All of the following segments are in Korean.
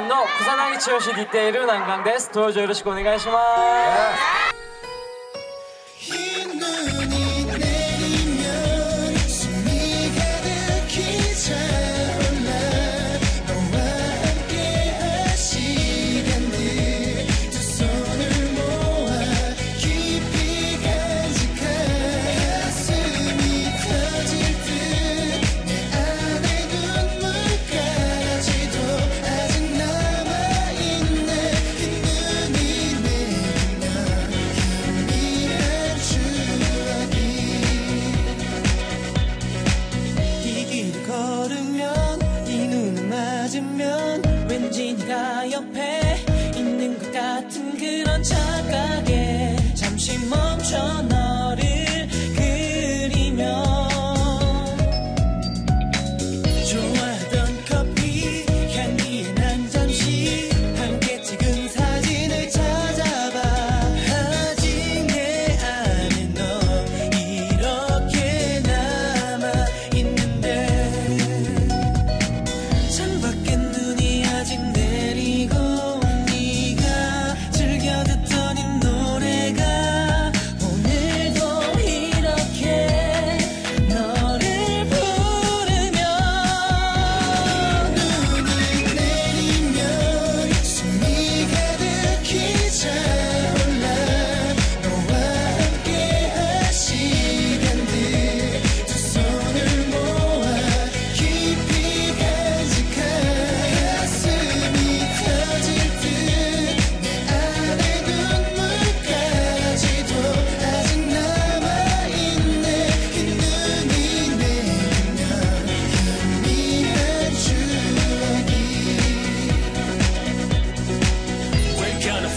年の草薙剛ディテール南です。登場よろしくお願いします、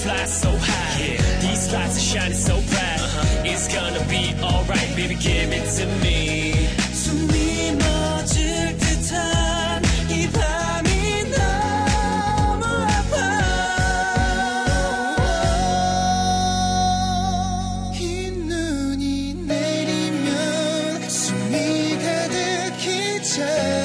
fly so high. Yeah. These lights are shining so bright. Uh-huh. It's gonna be alright, baby. Give it to me. 숨이 멎을 듯한 이 밤이 너무 아파. 흰 눈이 내리면 숨이 가득히 차.